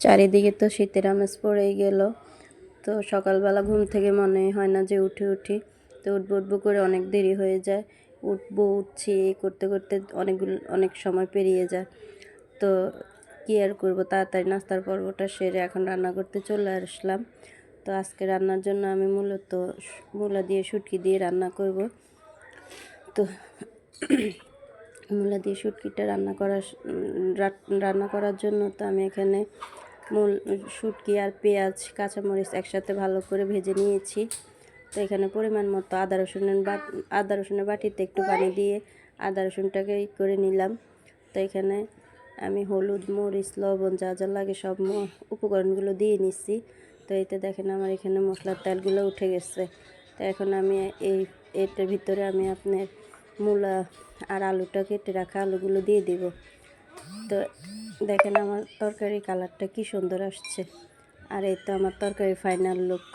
চারিদিকে তো শীতের আমেজ পড়েই গেল। তো সকালবেলা ঘুম থেকে মনে হয় না যে উঠে উঠি। তো উঠবো উঠবো করে অনেক দেরি হয়ে যায়। উঠবো, উঠছি, এই করতে করতে অনেকগুলো, অনেক সময় পেরিয়ে যায়। তো কী আর করব? তাড়াতাড়ি নাস্তার পর্বটা সেরে এখন রান্না করতে চলে আসলাম। তো আজকে রান্নার জন্য আমি মূলত মূলা দিয়ে শুটকি দিয়ে রান্না করব। তো মূলা দিয়ে শুটকিটা রান্না করার রান্না করার জন্য তো আমি এখানে মূল শুটকি আর পেঁয়াজ, কাঁচামরিচ একসাথে ভালো করে ভেজে নিয়েছি। তো এখানে পরিমাণ মতো আদা রসুনের বাট আদা, রসুনের বাটিতে একটু পানি দিয়ে আদা রসুনটাকে করে নিলাম। তো এখানে আমি হলুদ, মরিচ, লবণ যা যা লাগে সব উপকরণগুলো দিয়ে নিচ্ছি। তো এতে দেখেন আমার এখানে মশলার তেলগুলো উঠে গেছে। তো এখন আমি এই, এটার ভিতরে আমি আপনার মূলা আর আলুটা কেটে রাখা আলুগুলো দিয়ে দিব। তো দেখেন আমার তরকারি কালারটা কি সুন্দর আসছে। আর এই তো আমার তরকারি ফাইনাল লুক